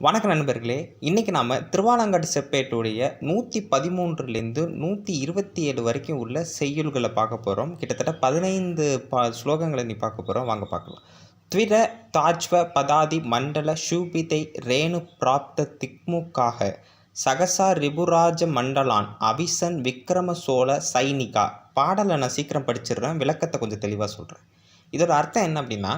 வணக்கம் நண்பர்களே இன்றைக்கி நாம் திருவாலங்காட்டு செப்பேட்டுடைய நூற்றி பதிமூன்றுலேருந்து நூற்றி இருபத்தி ஏழு வரைக்கும் உள்ள செய்யுள்களை பார்க்க போகிறோம் கிட்டத்தட்ட பதினைந்து பா ஸ்லோகங்களை நீ பார்க்க போகிறோம் வாங்க பார்க்கலாம். த்விர தாஜ்வ பதாதி மண்டல ஷூபிதை ரேணு பிராப்த திக்முக்காக சகசா ரிபுராஜ மண்டலான் அவிசன் விக்ரம சோழ சைனிகா. பாடலை நான் சீக்கிரம் படிச்சிடுறேன். விளக்கத்தை கொஞ்சம் தெளிவாக சொல்கிறேன் இதோட அர்த்தம் என்ன அப்படின்னா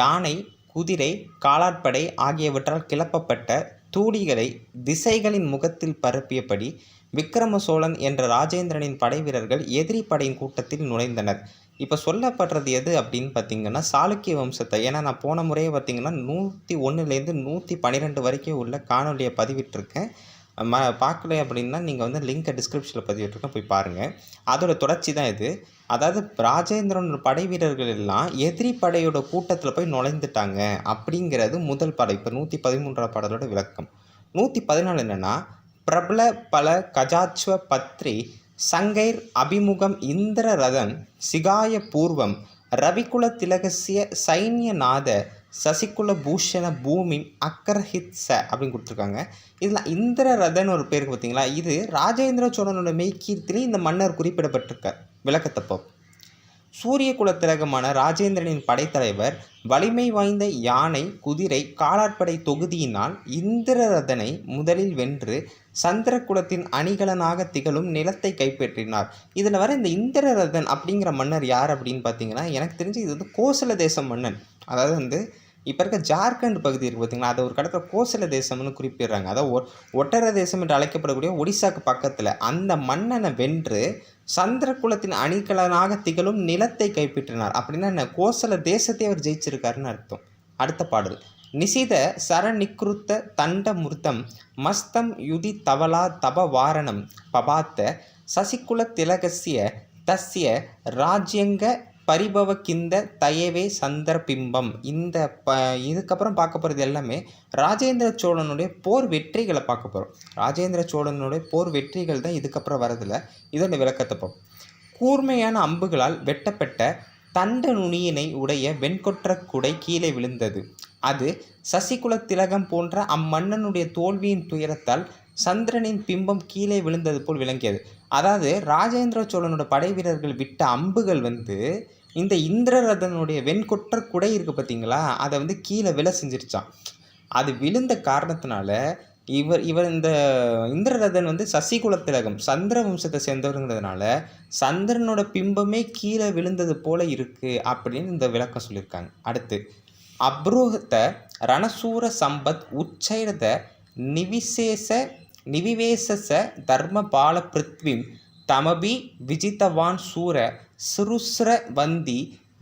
யானை குதிரை காலாட்படை ஆகியவற்றால் கிளப்பப்பட்ட தூடிகளை திசைகளின் முகத்தில் பரப்பியபடி விக்ரம சோழன் என்ற ராஜேந்திரனின் படை வீரர்கள் எதிரி படையின் கூட்டத்தில் நுழைந்தனர். இப்போ சொல்லப்படுறது எது அப்படின்னு பார்த்தீங்கன்னா சாளுக்கிய வம்சத்தை. ஏன்னா நான் போன முறையே பார்த்தீங்கன்னா நூற்றி ஒன்றுலேருந்து நூற்றி பன்னிரெண்டு வரைக்கும் உள்ள காணொலியை பதிவிட்டிருக்கேன். ம பார்க்கல அப்படின்னா நீங்கள் வந்து லிங்க்கை டிஸ்கிரிப்ஷனில் பதிவிட்டுருக்கோம் போய் பாருங்கள் அதோட தொடர்ச்சி தான் இது. அதாவது ராஜேந்திரன் படை வீரர்கள் எல்லாம் எதிரி படையோட கூட்டத்தில் போய் நுழைந்துட்டாங்க அப்படிங்கிறது முதல் படை இப்போ நூற்றி பதிமூன்றாம் பாடலோட விளக்கம். நூற்றி பதினாலு என்னென்னா பிரபல பல கஜாச்சுவ பத்ரி சங்கைர் அபிமுகம் இந்திர ரதன் சிகாய பூர்வம் ரவிகுல திலகசிய சைன்யநாத சசிகுல பூஷண பூமி அக்கரஹித் ச அப்படின்னு கொடுத்துருக்காங்க. இதில் இந்திர ரதன் ஒரு பேருக்கு பார்த்தீங்களா? இது ராஜேந்திர சோழனோட மெய்கீர்த்திலே இந்த மன்னர் குறிப்பிடப்பட்டிருக்கார். விளக்கத்தப்போ சூரிய குலத்திலகமான ராஜேந்திரனின் படைத்தலைவர் வலிமை வாய்ந்த யானை குதிரை காலாட்படை தொகுதியினால் இந்திரரதனை முதலில் வென்று சந்திரகுலத்தின் அணிகலனாக திகழும் நிலத்தை கைப்பற்றினார். இதில் வர இந்த இந்திரரதன் அப்படிங்கிற மன்னர் யார் அப்படின்னு பார்த்தீங்கன்னா எனக்கு தெரிஞ்சு இது வந்து கோசல தேச மன்னன். அதாவது வந்து இப்போ இருக்க ஜார்க்கண்ட் பகுதி இருக்குது பார்த்தீங்களா அதை ஒரு கடற்கரை கோசல தேசம்னு குறிப்பிடுறாங்க. அதாவது ஒ ஒட்டர தேசம் என்று அழைக்கப்படக்கூடிய ஒடிசாக்கு பக்கத்தில் அந்த மன்னனை வென்று சந்திரகுலத்தின் அணிகலனாக திகழும் நிலத்தை கைப்பற்றினார். அப்படின்னா என்ன? கோசல தேசத்தை அவர் ஜெயிச்சிருக்காருன்னு அர்த்தம். அடுத்த பாடல். நிசித சரநிக்ருத்த தண்டமுருத்தம் மஸ்தம் யுதி தவலா தப வாரணம் பபாத்த சசிகுல திலகசிய தஸ்ய ராஜ்யங்க பரிபவ கிந்த தயவே சந்திர பிம்பம் இந்த ப இதுக்கப்புறம் பார்க்க போகிறது எல்லாமே ராஜேந்திர சோழனுடைய போர் வெற்றிகளை பார்க்க போகிறோம் ராஜேந்திர சோழனுடைய போர் வெற்றிகள் தான் இதுக்கப்புறம் வரதில்ல இதோட விளக்கத்தை பார்ப்போம். கூர்மையான அம்புகளால் வெட்டப்பட்ட தண்ட நுனியினை உடைய வெண்கொற்ற குடை கீழே விழுந்தது. அது சசிகுல திலகம் போன்ற அம்மன்னனுடைய தோல்வியின் துயரத்தால் சந்திரனின் பிம்பம் கீழே விழுந்தது போல் விளங்கியது. அதாவது ராஜேந்திர சோழனோட படை வீரர்கள் விட்ட அம்புகள் வந்து இந்த இந்திரரதனுடைய வெண்கொற்ற குடை இருக்குது பார்த்தீங்களா? அதை வந்து கீழே விழ செஞ்சிருச்சான் அது விழுந்த காரணத்தினால இவர் இவர் இந்த இந்திரரதன் வந்து சசிகுல திலகம் சந்திர வம்சத்தை சேர்ந்தவருங்கிறதுனால சந்திரனோட பிம்பமே கீழே விழுந்தது போல இருக்குது அப்படின்னு இந்த விளக்கம் சொல்லியிருக்காங்க. அடுத்து அப்ரோகத்தை ரணசூர சம்பத் உச்சைரத நிவிசேஷ நிவிவேசச தர்ம பால பிருத்விம் தமபி விஜிதவான் சூர சிருஸ்ர வந்தி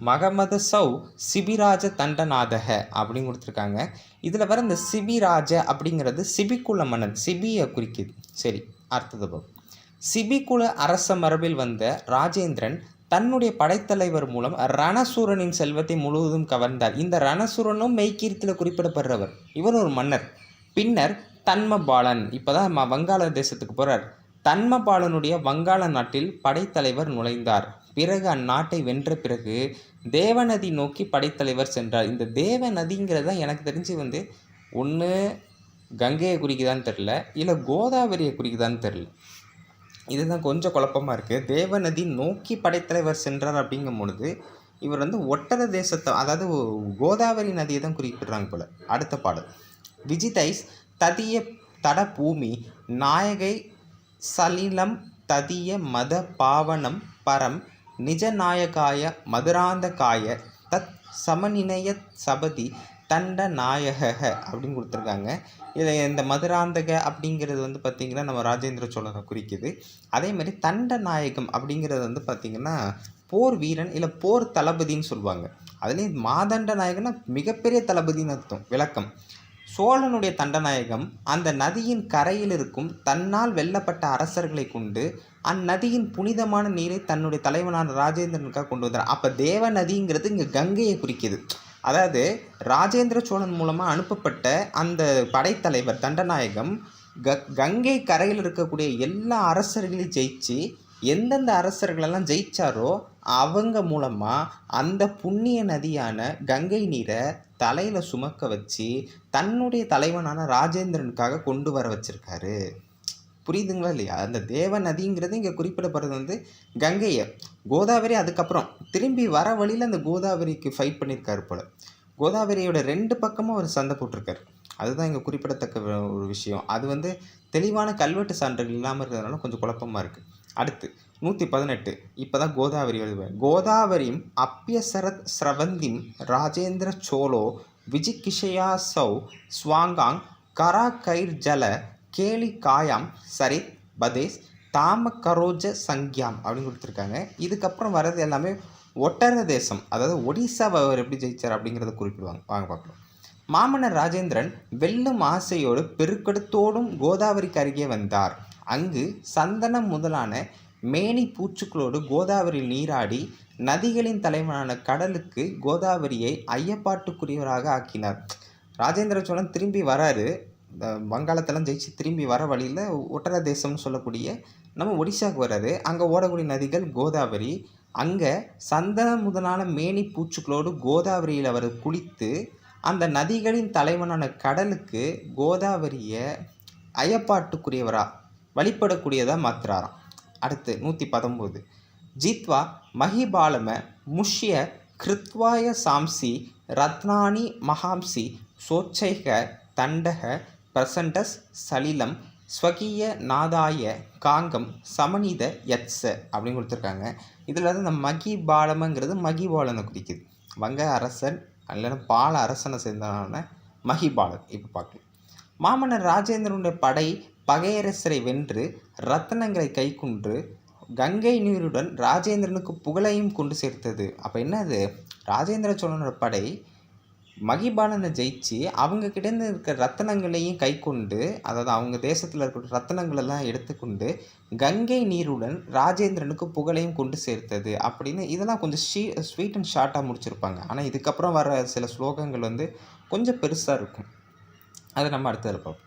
மகமத சௌ சிபிராஜ தண்டநாதக அப்படின்னு கொடுத்துருக்காங்க. இதில் வர இந்த சிபிராஜ அப்படிங்கிறது சிபிக்குல மன்னன் சிபியை குறிக்குது. சரி அர்த்தத்தை போ சிபிகுல அரச மரபில் வந்த ராஜேந்திரன் தன்னுடைய படைத்தலைவர் மூலம் ரணசூரனின் செல்வத்தை முழுவதும் கவர்ந்தார். இந்த ரணசூரனும் மெய்கீர்த்தியில் குறிப்பிடப்படுறவர். இவர் ஒரு மன்னர். பின்னர் தன்மபாலன். இப்போ தான் வங்காள தேசத்துக்கு போகிறார் தன்மபாலனுடைய வங்காள நாட்டில் படைத்தலைவர் நுழைந்தார். பிறகு அந்நாட்டை வென்ற பிறகு தேவநதி நோக்கி படைத்தலைவர் சென்றார். இந்த தேவநதிங்கிறது தான் எனக்கு தெரிஞ்சு வந்து ஒன்று கங்கையை குறிக்குதான்னு தெரில இல்லை கோதாவரியை குறிக்குதான்னு தெரில இதுதான் கொஞ்சம் குழப்பமாக இருக்குது தேவநதி நோக்கி படைத்தலைவர் சென்றார் அப்படிங்கும் பொழுது இவர் வந்து ஒட்டர தேசத்தை அதாவது கோதாவரி நதியை தான் குறிப்பிடுறாங்க போல். அடுத்த பாடல். விஜிதைஸ் ததிய தட பூமி நாயகை சலிலம் ததிய மத பாவனம் பரம் நிஜநாயகாய மதுராந்தகாய தத் சமநினைய சபதி தண்ட நாயக அப்படின்னு கொடுத்துருக்காங்க. இதில் இந்த மதுராந்தக அப்படிங்கிறது வந்து பார்த்திங்கன்னா நம்ம ராஜேந்திர சோழனை குறிக்குது. அதே மாதிரி தண்ட நாயகம் அப்படிங்கிறது வந்து பார்த்திங்கன்னா போர் வீரன் இல்லை போர் தளபதின்னு சொல்லுவாங்க. அதுலேயும் மாதண்ட நாயகன்னா மிகப்பெரிய தளபதின்னு அர்த்தம் விளக்கம். சோழனுடைய தண்டநாயகம் அந்த நதியின் கரையில் இருக்கும் தன்னால் வெல்லப்பட்ட அரசர்களை கொண்டு அந்நதியின் புனிதமான நீரை தன்னுடைய தலைவனான ராஜேந்திரனுக்காக கொண்டு வந்தார். அப்போ தேவ நதிங்கிறது இங்கே கங்கையை குறிக்கிது. அதாவது ராஜேந்திர சோழன் மூலமாக அனுப்பப்பட்ட அந்த படைத்தலைவர் தண்டநாயகம் க கங்கை கரையில் இருக்கக்கூடிய எல்லா அரசர்களையும் ஜெயிச்சு எந்தெந்த அரசர்களெல்லாம் ஜெயிச்சாரோ அவங்க மூலமாக அந்த புண்ணிய நதியான கங்கை நீரை தலையில் சுமக்க வச்சு தன்னுடைய தலைவனான ராஜேந்திரனுக்காக கொண்டு வர வச்சுருக்காரு. புரியுதுங்களா இல்லையா? அந்த தேவ நதிங்கிறது இங்கே குறிப்பிடப்படுறது வந்து கங்கையை. கோதாவரி அதுக்கப்புறம் திரும்பி வர வழியில் அந்த கோதாவரிக்கு ஃபைட் பண்ணியிருக்காரு போல். கோதாவரியோட ரெண்டு பக்கமும் அவர் சண்டை போட்டிருக்காரு. அதுதான் இங்கே குறிப்பிடத்தக்க ஒரு விஷயம். அது வந்து தெளிவான கல்வெட்டு சான்றுகள் இல்லாமல் இருக்கிறதுனால கொஞ்சம் குழப்பமாக இருக்குது அடுத்து நூற்றி பதினெட்டு. இப்போ தான் கோதாவரி எழுதுவேன் கோதாவரியும் அப்பியசரத் ஸ்ரவந்திம் ராஜேந்திர சோலோ விஜிகிஷயாசௌ ஸ்வாங்காங் கரா கைர் ஜல கேலி காயாம் சரித் பதேஸ் தாம கரோஜ சங்கியாம் அப்படின்னு கொடுத்துருக்காங்க. இதுக்கப்புறம் வர்றது எல்லாமே ஒட்டர தேசம். அதாவது ஒடிசாவை அவர் எப்படி ஜெயிச்சார் அப்படிங்கிறத குறிப்பிடுவாங்க. வாங்க பார்க்கலாம். மாமன்னர் ராஜேந்திரன் வெல்லும் ஆசையோடு பெருக்கெடுத்தோடும் கோதாவரிக்கு அருகே வந்தார். அங்கு சந்தனம் முதலான மேனி பூச்சுக்களோடு கோதாவரியில் நீராடி நதிகளின் தலைவனான கடலுக்கு கோதாவரியை ஐயப்பாட்டுக்குரியவராக ஆக்கினார். ராஜேந்திர சோழன் திரும்பி வராரு. இந்த வங்காளத்தெல்லாம் ஜெயிச்சு திரும்பி வர வழியில் ஒட்டர தேசம்னு சொல்லக்கூடிய நம்ம ஒடிசாவுக்கு வர்றாரு அங்கே ஓடக்கூடிய நதிகள் கோதாவரி. அங்கே சந்தனம் முதலான மேனி பூச்சுக்களோடு கோதாவரியில் அவர் குளித்து அந்த நதிகளின் தலைவனான கடலுக்கு கோதாவரியை ஐயப்பாட்டுக்குரியவரா வழிபடக்கூடியதாக மாற்றுறாராம் அடுத்து நூற்றி பத்தொம்போது ஜித்வா மஹிபாலம முஷ்ய கிருத்வாய சாம்சி ரத்னானி மகாம்சி சோச்சைக தண்டக பிரசண்டஸ் சலிலம் ஸ்வகீய நாதாய காங்கம் சமனித யத்ஸ அப்படின்னு கொடுத்துருக்காங்க. இதில் வந்து இந்த மகிபாலமங்கிறது மகிபாலனை குறிக்குது. வங்க அரசன் இல்லைன்னா பால அரசனை சேர்ந்தவனான மகிபாலன் இப்போ பார்க்கலாம். மாமன்னர் ராஜேந்திரனுடைய படை பகையரசரை வென்று ரத்தனங்களை கைக்குன்று கங்கை நீருடன் ராஜேந்திரனுக்கு புகழையும் கொண்டு சேர்த்தது. அப்போ என்னது? ராஜேந்திர சோழனோட படை மகிபாலனை ஜெயிச்சு அவங்க கிட்டேருந்து இருக்கிற ரத்தனங்களையும் கை கொண்டு அதாவது அவங்க தேசத்தில் இருக்கிற ரத்தனங்களெல்லாம் எடுத்துக்கொண்டு கங்கை நீருடன் ராஜேந்திரனுக்கு புகழையும் கொண்டு சேர்த்தது அப்படின்னு இதெல்லாம் கொஞ்சம் ஷீ ஸ்வீட் அண்ட் ஷார்ட்டாக முடிச்சிருப்பாங்க. ஆனால் இதுக்கப்புறம் வர சில ஸ்லோகங்கள் வந்து கொஞ்சம் பெருசாக இருக்கும். அதை நம்ம அடுத்ததில் இருப்போம்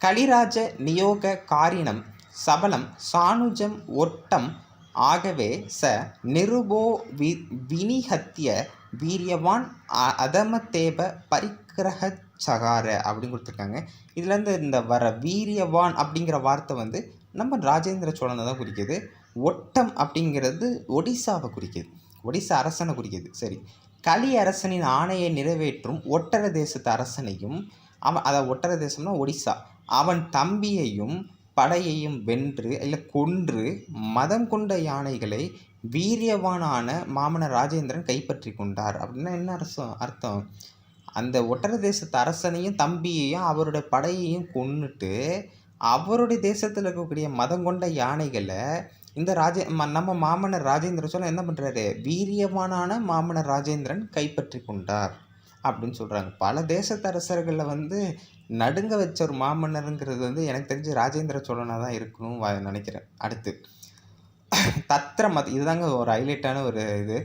கலிராஜ நியோக காரிணம் சபலம் சானுஜம் ஒட்டம் ஆகவே ச நிருபோ வி வினிஹத்திய வீரியவான் அதமத்தேப பரிக்கிரக சகார அப்படின்னு கொடுத்துருக்காங்க. இதுலேருந்து இந்த வர வீரியவான் அப்படிங்கிற வார்த்தை வந்து நம்ம ராஜேந்திர சோழனை தான் குறிக்கிது. ஒட்டம் அப்படிங்கிறது ஒடிசாவை குறிக்குது. ஒடிசா அரசனை குறிக்கிது. சரி. கலி அரசனின் ஆணையை நிறைவேற்றும் ஒட்டர தேசத்து அரசனையும் அவன் அதை ஒட்டர தேசம்னா ஒடிசா. அவன் தம்பியையும் படையையும் வென்று இல்லை கொன்று மதம் கொண்ட யானைகளை வீரியவானான மாமனர் ராஜேந்திரன் கைப்பற்றி கொண்டார். அப்படின்னா என்ன அரசம் அர்த்தம்? அந்த ஒட்டர தேசத்து அரசனையும் தம்பியையும் அவருடைய படையையும் கொன்னுட்டு அவருடைய தேசத்தில் இருக்கக்கூடிய மதம் கொண்ட யானைகளை இந்த ராஜே நம்ம மாமன்னர் ராஜேந்திரன் சொல்ல என்ன பண்ணுறாரு வீரியவானான மாமன்னர் ராஜேந்திரன் கைப்பற்றி கொண்டார். அப்படின்னு சொல்கிறாங்க பல தேசத்து அரசர்களில் வந்து நடுங்க வச்ச ஒரு மாமன்னருங்கிறது வந்து எனக்கு தெரிஞ்சு ராஜேந்திர சோழனாக தான் இருக்கணும் நினைக்கிறேன். அடுத்து தத்ர மத் இதுதாங்க ஒரு ஹைலைட்டான ஒரு இது.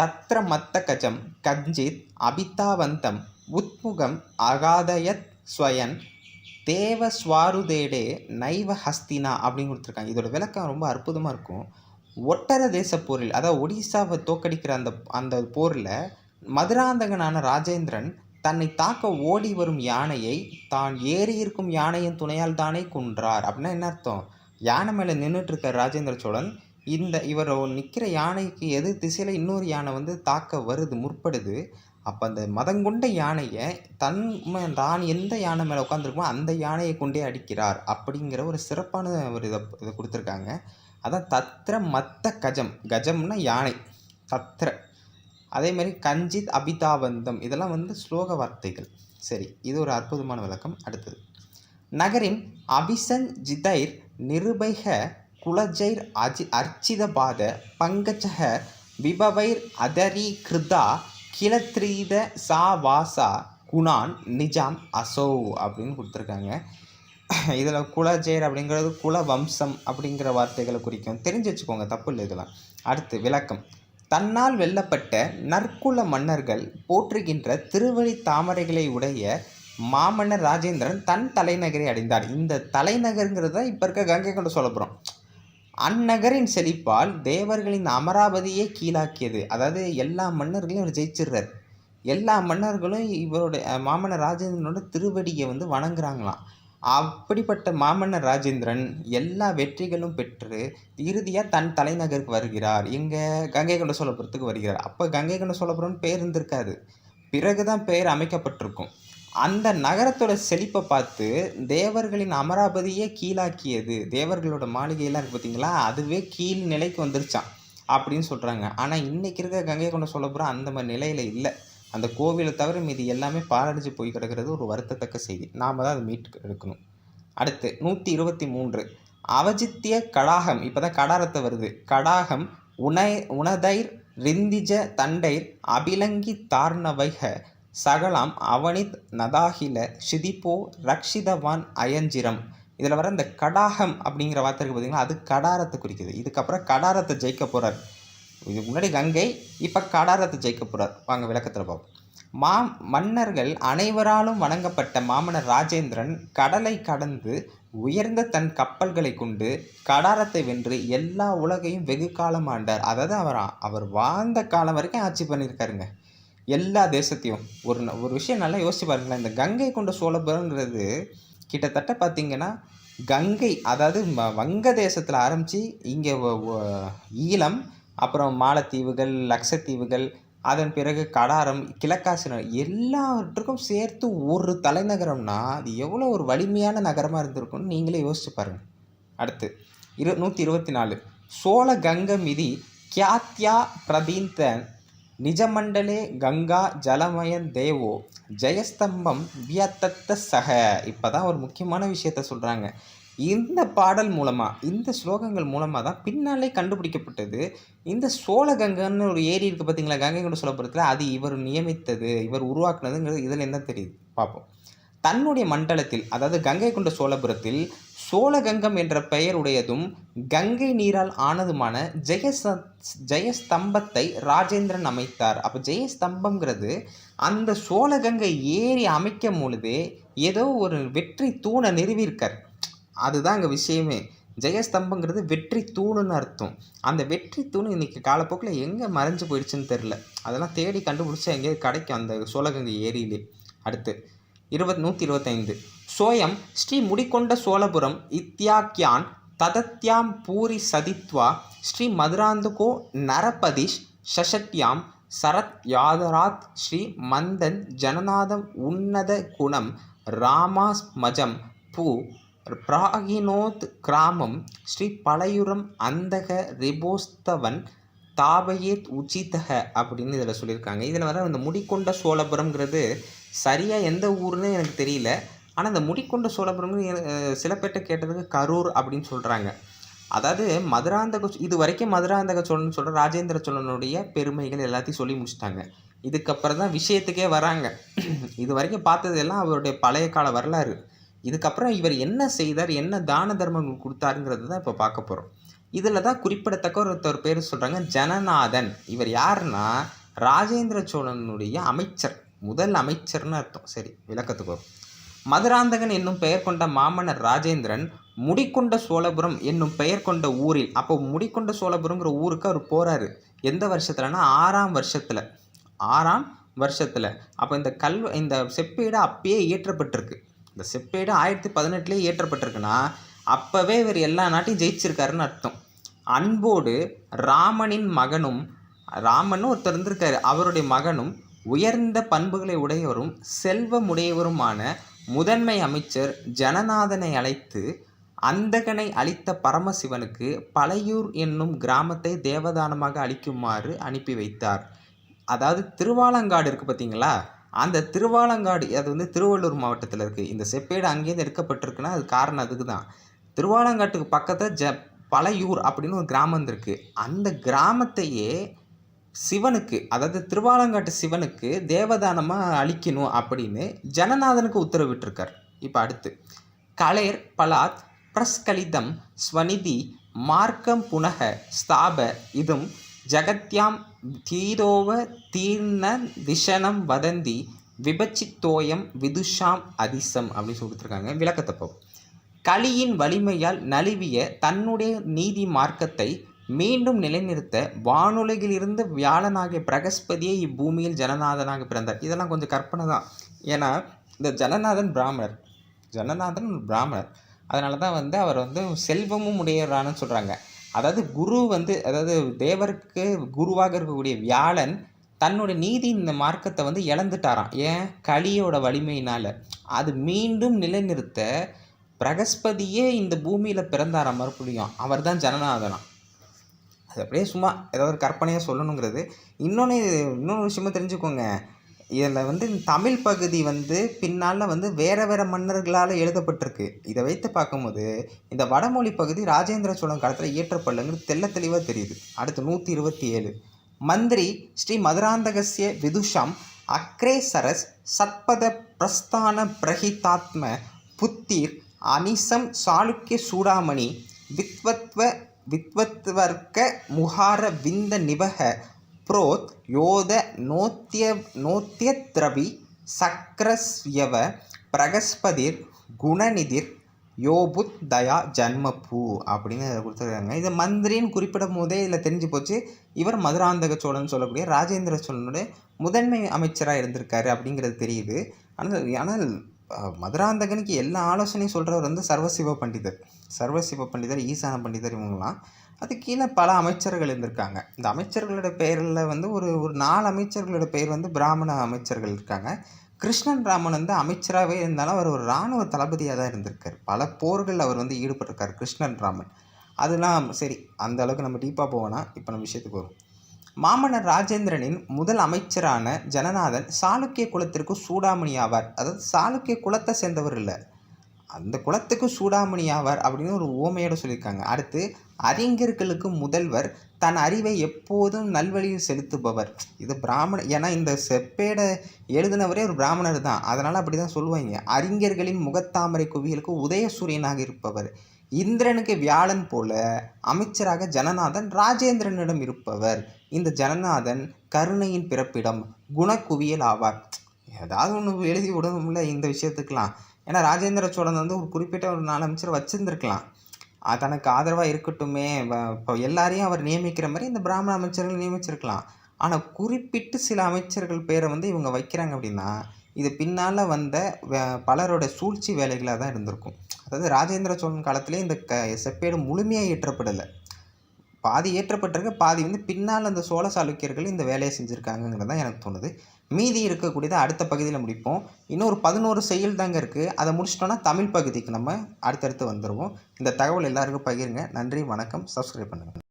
தத்ர மத்த கஜம் கஞ்சித் அபிதாவந்தம் உத்முகம் அகாதயத் ஸ்வயன் தேவ ஸ்வாருதேடே நைவ ஹஸ்தினா அப்படின்னு கொடுத்துருக்காங்க. இதோட விளக்கம் ரொம்ப அற்புதமாக இருக்கும். ஒட்டர தேச போரில் அதாவது ஒடிசாவை தோக்கடிக்கிற அந்த அந்த போரில் மதுராந்தகனான ராஜேந்திரன் தன்னை தாக்க ஓடி வரும் யானையை தான் ஏறி இருக்கும் யானையின் துணையால் தானே கொன்றார். அப்படின்னா என்ன அர்த்தம்? யானை மேலே நின்றுட்டு ராஜேந்திர சோழன். இந்த இவர் நிற்கிற யானைக்கு எது திசையில் இன்னொரு யானை வந்து தாக்க வருது முற்படுது? அப்போ அந்த மதங்கொண்ட யானையை தன் தான் எந்த யானை மேலே உட்காந்துருக்குமோ அந்த யானையை கொண்டே அடிக்கிறார். அப்படிங்கிற ஒரு சிறப்பான ஒரு இதை இதை கொடுத்துருக்காங்க. அதான் தத்ர மத்த கஜம். கஜம்னா யானை. தத்ர. அதே மாதிரி கஞ்சித் அபிதாபந்தம் இதெல்லாம் வந்து ஸ்லோக வார்த்தைகள். சரி இது ஒரு அற்புதமான விளக்கம். அடுத்தது. நகரின் அபிசன் ஜிதைர் நிருபைக குலஜைர் அஜி அர்ச்சிதபாத பங்கஜக விபவைர் அதரி கிருதா கிளத்ரீத சா வாசா குணான் நிஜாம் அசோ அப்படின்னு கொடுத்துருக்காங்க. இதில் குலஜெயர் அப்படிங்கிறது குல வம்சம் அப்படிங்கிற வார்த்தைகளை குறிக்கும். தெரிஞ்சு வச்சுக்கோங்க தப்பு இல்லை இதெல்லாம். அடுத்து விளக்கம். தன்னால் வெல்லப்பட்ட நற்குல மன்னர்கள் போற்றுகின்ற திருவழி தாமரைகளை உடைய மாமன்னர் ராஜேந்திரன் தன் தலைநகரை அடைந்தார். இந்த தலைநகருங்கிறது தான் இப்போ இருக்க கங்கை கொண்ட சோழபுரம். அந்நகரின் செழிப்பால் தேவர்களின் அமராவதியே கீழாக்கியது. அதாவது எல்லா மன்னர்களையும் இவர் ஜெயிச்சிடுறார். எல்லா மன்னர்களும் இவருடைய மாமன்னர் ராஜேந்திரனோட திருவடியை வந்து வணங்குறாங்களாம். அப்படிப்பட்ட மாமன்னர் ராஜேந்திரன் எல்லா வெற்றிகளும் பெற்று இறுதியாக தன் தலைநகருக்கு வருகிறார். இங்கே கங்கை கொண்ட சோழபுரத்துக்கு வருகிறார். அப்போ கங்கை கொண்ட சோழபுரம் பேர் இருந்திருக்காது. பிறகுதான் பெயர் அமைக்கப்பட்டிருக்கும். அந்த நகரத்தோட செழிப்பை பார்த்து தேவர்களின் அமராபதியே கீழாக்கியது. தேவர்களோட மாளிகையெல்லாம் இருக்கு பார்த்தீங்களா அதுவே கீழ் நிலைக்கு வந்துருச்சான் அப்படின்னு சொல்கிறாங்க ஆனால் இன்றைக்கி இருக்க கங்கை கொண்ட சோழபுரம் அந்த மாதிரி நிலையில் இல்லை. அந்த கோவிலை தவிர மீது எல்லாமே பாழடைஞ்சு போய் கிடக்கிறது ஒரு வருத்தத்தக்க செய்தி. நாம் தான் அதை மீட்டு எடுக்கணும். அடுத்து நூற்றி இருபத்தி மூன்று அவஜித்திய கடாகம். இப்போ தான் கடாரத்தை வருது. கடாகம் உனை உனதைர் ரிந்திஜ தண்டைர் அபிலங்கி தார்ணவைக சகலாம் அவனித் நதாகில ஷிதிப்போ ரக்ஷிதவான் அயஞ்சிரம். இதில் வர இந்த கடாகம் அப்படிங்கிற வார்த்தை இருக்குது அது கடாரத்தை குறிக்குது. இதுக்கப்புறம் கடாரத்தை ஜெயிக்க போகிறார் இதுக்கு முன்னாடி கங்கை இப்போ கடாரத்தை ஜெயிக்க போகிறார் வாங்க விளக்கத்தில் பார்ப்போம். மா மன்னர்கள் அனைவராலும் வணங்கப்பட்ட மாமன்னர் ராஜேந்திரன் கடலை கடந்து உயர்ந்த தன் கப்பல்களை கொண்டு கடாரத்தை வென்று எல்லா உலகையும் வெகு காலம் ஆண்டார். அதாவது அவர் அவர் வாழ்ந்த காலம் வரைக்கும் ஆட்சி பண்ணியிருக்காருங்க. எல்லா தேசத்தையும். ஒரு ந- ஒரு விஷயம் நல்லா யோசிச்சு பாருங்களேன். இந்த கங்கை கொண்ட சோழபுரங்கிறது கிட்டத்தட்ட பார்த்தீங்கன்னா கங்கை அதாவது வங்க தேசத்தில் ஆரம்பித்து இங்கே ஈழம் அப்புறம் மாலத்தீவுகள் லக்ஷத்தீவுகள் அதன் பிறகு கடாரம் கிழக்காசி எல்லாவற்றுக்கும் சேர்த்து ஒரு தலைநகரம்னா அது எவ்வளோ ஒரு வலிமையான நகரமாக இருந்திருக்கும்னு நீங்களே யோசிச்சு பாருங்கள் அடுத்து இரு நூற்றி இருபத்தி நாலு சோழ கங்க மிதி கியாத்யா பிரதீந்தன் நிஜமண்டலே கங்கா ஜலமயன் தேவோ ஜெயஸ்தம்பம் வியத்தத்த சக. இப்போ தான் ஒரு முக்கியமான விஷயத்த சொல்கிறாங்க இந்த பாடல் மூலமாக இந்த ஸ்லோகங்கள் மூலமாக தான் பின்னாலே கண்டுபிடிக்கப்பட்டது. இந்த சோழகங்கன்னு ஒரு ஏரி இருக்குது பார்த்தீங்களா கங்கை கொண்ட சோழபுரத்தில் அது இவர் நியமித்தது இவர் உருவாக்குனதுங்கிறது இதில் என்ன தெரியுது. பார்ப்போம் தன்னுடைய மண்டலத்தில் அதாவது கங்கை கொண்ட சோழபுரத்தில் சோழகங்கம் என்ற பெயருடையதும் கங்கை நீரால் ஆனதுமான ஜெயச ஜெயஸ்தம்பத்தை ராஜேந்திரன் அமைத்தார். அப்போ ஜெயஸ்தம்பம்ங்கிறது அந்த சோழகங்கை ஏரி அமைக்கும் பொழுதே ஏதோ ஒரு வெற்றி தூணை நிறுவியிருக்கார். அதுதான் அங்கே விஷயமே. ஜெயஸ்தம்பங்கிறது வெற்றி தூணுன்னு அர்த்தம். அந்த வெற்றி தூண் இன்றைக்கி காலப்போக்கில் எங்கே மறைஞ்சு போயிடுச்சுன்னு தெரில அதெல்லாம் தேடி கண்டுபிடிச்சா எங்கேயாவது கிடைக்கும் அந்த சோழகங்கை ஏரியிலே. அடுத்து இருபத் நூற்றி இருபத்தைந்து. சோயம் ஸ்ரீ முடிக்கொண்ட சோழபுரம் இத்தியாக்கியான் ததத்யாம் பூரி சதித்வா ஸ்ரீ மதுராந்தகோ நரபதிஷ் ஷஷட்யாம் சரத் யாதராத் ஸ்ரீ மந்தன் ஜனநாதம் உன்னத குணம் ராமாஸ்மஜம் பூ பிராகினோத் கிராமம் ஸ்ரீ பழையுரம் அந்தக ரிபோஸ்தவன் தாபயேத் உச்சிதக அப்படின்னு இதில் சொல்லியிருக்காங்க. இதில் வர இந்த முடிக்கொண்ட சோழபுரம்ங்கிறது சரியாக எந்த ஊர்னு எனக்கு தெரியல. ஆனால் இந்த முடிக்கொண்ட சோழபுரம்னு சில பேர்ட்ட கேட்டதுக்கு கரூர் அப்படின்னு சொல்கிறாங்க அதாவது மதுராந்தக இது வரைக்கும் மதுராந்தக சோழன் சொல்கிற ராஜேந்திர சோழனுடைய பெருமைகள் எல்லாத்தையும் சொல்லி முடிச்சிட்டாங்க. இதுக்கப்புறம் தான் விஷயத்துக்கே வராங்க. இது வரைக்கும் பார்த்தது எல்லாம் அவருடைய பழைய கால வரலாறு. இதுக்கப்புறம் இவர் என்ன செய்தார் என்ன தான தர்மங்கள் கொடுத்தாருங்கிறது தான் இப்போ பார்க்க போகிறோம் இதில் தான் குறிப்பிடத்தக்க ஒருத்தர் பேர் சொல்கிறாங்க ஜனநாதன். இவர் யாருன்னா ராஜேந்திர சோழனுடைய அமைச்சர் முதல் அமைச்சர்னு அர்த்தம். சரி விளக்கத்துக்கு வரும். மதுராந்தகன் என்னும் பெயர் கொண்ட மாமன்னர் ராஜேந்திரன் முடிக்கொண்ட சோழபுரம் என்னும் பெயர் கொண்ட ஊரில் அப்போ முடிக்கொண்ட சோழபுரங்கிற ஊருக்கு அவர் போகிறாரு எந்த வருஷத்துலனா ஆறாம் வருஷத்தில். ஆறாம் வருஷத்தில். அப்போ இந்த கல் இந்த செப்பீடு அப்பயே இயற்றப்பட்டிருக்கு. இந்த செப்பேடு ஆயிரத்தி பதினெட்டுலேயே இயற்றப்பட்டிருக்குன்னா அப்போவே இவர் எல்லா நாட்டையும் ஜெயிச்சிருக்காருன்னு அர்த்தம். அன்போடு ராமனின் மகனும் ராமன் ஒருத்தர் இருந்திருக்காரு அவருடைய மகனும் உயர்ந்த பண்புகளை உடையவரும் செல்வமுடையவருமான முதன்மை அமைச்சர் ஜனநாதனை அழைத்து அந்தகனை அளித்த பரமசிவனுக்கு பழையூர் என்னும் கிராமத்தை தேவதானமாக அளிக்குமாறு அனுப்பி வைத்தார். அதாவது திருவாலங்காடு இருக்குது பார்த்தீங்களா அந்த திருவாலங்காடு அது வந்து திருவள்ளூர் மாவட்டத்தில் இருக்குது இந்த செப்பேடு அங்கேருந்து எடுக்கப்பட்டிருக்குன்னா அது காரணம் அதுக்கு தான் திருவாலங்காட்டுக்கு பக்கத்தில் ஜ பழையூர் அப்படின்னு ஒரு கிராமம் இருக்குது அந்த கிராமத்தையே சிவனுக்கு அதாவது திருவாலங்காட்டு சிவனுக்கு தேவதானமாக அளிக்கணும் அப்படின்னு ஜனநாதனுக்கு உத்தரவிட்டிருக்கார். இப்போ அடுத்து கலேர் பலாத் பிரஸ்கலிதம் ஸ்வநிதி மார்க்கம் புனக ஸ்தாப இதும் ஜகத்யாம் தீரோவ தீர்ண திஷனம் வதந்தி விபச்சித்தோயம் விதுஷாம் அதிசம் அப்படின்னு சொல்லி கொடுத்துருக்காங்க. விளக்கத்தை பார்ப்போம். கலியின் வலிமையால் நழுவிய தன்னுடைய நீதி மார்க்கத்தை மீண்டும் நிலைநிறுத்த வானுலகிலிருந்து வியாழனாகிய பிரகஸ்பதியே இப்பூமியில் ஜனநாதனாக பிறந்தார். இதெல்லாம் கொஞ்சம் கற்பனை தான். ஏன்னா இந்த ஜனநாதன் பிராமணர். ஜனநாதன் ஒரு பிராமணர். அதனால தான் வந்து அவர் வந்து செல்வமும் உடையவரானு சொல்கிறாங்க அதாவது குரு வந்து அதாவது தேவருக்கு குருவாக இருக்கக்கூடிய வியாழன் தன்னோட நீதி இந்த மார்க்கத்தை வந்து இழந்துட்டாராம். ஏன்? கலியோட வலிமையினால். அது மீண்டும் நிலைநிறுத்த பிரகஸ்பதியே இந்த பூமியில் பிறந்தாராம் மறுபடியும். அவர் தான் ஜனநாதனாம். அது அப்படியே சும்மா ஏதாவது ஒரு கற்பனையாக சொல்லணுங்கிறது. இன்னொன்று இன்னொன்று விஷயமா தெரிஞ்சுக்கோங்க. இதில் வந்து தமிழ் பகுதி வந்து பின்னால் வந்து வேறு வேறு மன்னர்களால் எழுதப்பட்டிருக்கு. இதை வைத்து பார்க்கும்போது இந்த வடமொழி பகுதி ராஜேந்திர சோழன் காலத்தில் இயற்றப்படலைங்கிறது தெல்ல தெளிவாக தெரியுது. அடுத்து நூற்றி இருபத்தி ஏழு மந்திரி ஸ்ரீ மதுராந்தகசிய விதுஷம் அக்ரே சரஸ் சத்பத பிரஸ்தான பிரஹிதாத்ம புத்திர் அனிசம் சாளுக்கிய சூடாமணி வித்வத்வ வித்வத்வர்க்க முகார விந்த நிபக புரோத் யோத நோத்திய நோத்தியத்ரவி சக்ரஸ்யவ பிரகஸ்பதிர் குணநிதிர் யோபுத் தயா ஜன்மபூ அப்படின்னு இதில் கொடுத்துருக்காங்க. இது மந்திரின்னு குறிப்பிடும் போதே இதில் தெரிஞ்சு போச்சு. இவர் மதுராந்தக சோழன் சொல்லக்கூடிய ராஜேந்திர சோழனுடைய முதன்மை அமைச்சராக இருந்திருக்காரு அப்படிங்கிறது தெரியுது. ஆனால் ஆனால் மதுராந்தகனுக்கு எல்லா ஆலோசனையும் சொல்கிறவர் வந்து சர்வசிவ பண்டிதர். சர்வசிவ பண்டிதர் ஈசான பண்டிதர் இவங்களாம் அது கீழே பல அமைச்சர்கள் இருந்திருக்காங்க. இந்த அமைச்சர்களோட பெயரில் வந்து ஒரு ஒரு நாலு அமைச்சர்களோட பெயர் வந்து பிராமண அமைச்சர்கள் இருக்காங்க. கிருஷ்ணன் ராமன் வந்து அமைச்சராகவே இருந்தாலும் அவர் ஒரு இராணுவ தளபதியாக தான் இருந்திருக்கார். பல போர்கள் அவர் வந்து ஈடுபட்டிருக்கார் கிருஷ்ணன் ராமன் அதெல்லாம் சரி அந்த அளவுக்கு நம்ம டீப்பாக போவோம்னா இப்போ நம்ம விஷயத்துக்கு வரும் மாமன்னர் ராஜேந்திரனின் முதல் அமைச்சரான ஜனநாதன் சாளுக்கிய குலத்திற்கு சூடாமணி ஆவார். அதாவது சாளுக்கிய குலத்தை சேர்ந்தவர் இல்லை. அந்த குலத்துக்கு சூடாமணி ஆவார் அப்படின்னு ஒரு ஓமையோடு சொல்லியிருக்காங்க. அடுத்து அறிஞர்களுக்கு முதல்வர் தன் அறிவை எப்போதும் நல்வழியில் செலுத்துபவர். இது பிராமண ஏன்னா இந்த செப்பேடை எழுதினவரே ஒரு பிராமணர் தான். அதனால் அப்படி தான் சொல்லுவாங்க. அறிஞர்களின் முகத்தாமரை குவியலுக்கு உதயசூரியனாக இருப்பவர். இந்திரனுக்கு வியாழன் போல அமைச்சராக ஜனநாதன் ராஜேந்திரனிடம் இருப்பவர். இந்த ஜனநாதன் கருணையின் பிறப்பிடம் குணக்குவியல் ஆவார். ஏதாவது ஒன்று எழுதி விடணும்ல இந்த விஷயத்துக்கெலாம் ஏன்னா ராஜேந்திர சோழன் வந்து ஒரு குறிப்பிட்ட ஒரு நாலு அமைச்சர் வச்சுருந்துருக்கலாம் தனக்கு ஆதரவாக இருக்கட்டுமே இப்போ எல்லாரையும் அவர் நியமிக்கிற மாதிரி இந்த பிராமண அமைச்சர்கள் நியமிச்சிருக்கலாம். ஆனால் குறிப்பிட்டு சில அமைச்சர்கள் பேரை வந்து இவங்க வைக்கிறாங்க அப்படின்னா இது பின்னால் வந்த வ- பலரோட சூழ்ச்சி வேலைகளாக தான் இருந்திருக்கும். அதாவது ராஜேந்திர சோழன் காலத்திலே இந்த க செப்பேடு முழுமையாக இயற்றப்படலை. பாதி ஏற்றப்பட்டிருக்கு பாதி வந்து பின்னால் அந்த சோழ சாளுக்கியர்கள் இந்த வேலையை செஞ்சுருக்காங்கங்கிறது தான் எனக்கு தோணுது. மீதி இருக்கக்கூடியதை அடுத்த பகுதியில் முடிப்போம். இன்னொரு பதினோரு செயல் தாங்க இருக்குது அதை முடிச்சிட்டோன்னா தமிழ் பகுதிக்கு நம்ம அடுத்தடுத்து வந்துடுவோம் இந்த தகவல் எல்லாருக்கும் பகிருங்க. நன்றி வணக்கம். சப்ஸ்கிரைப் பண்ணுங்கள்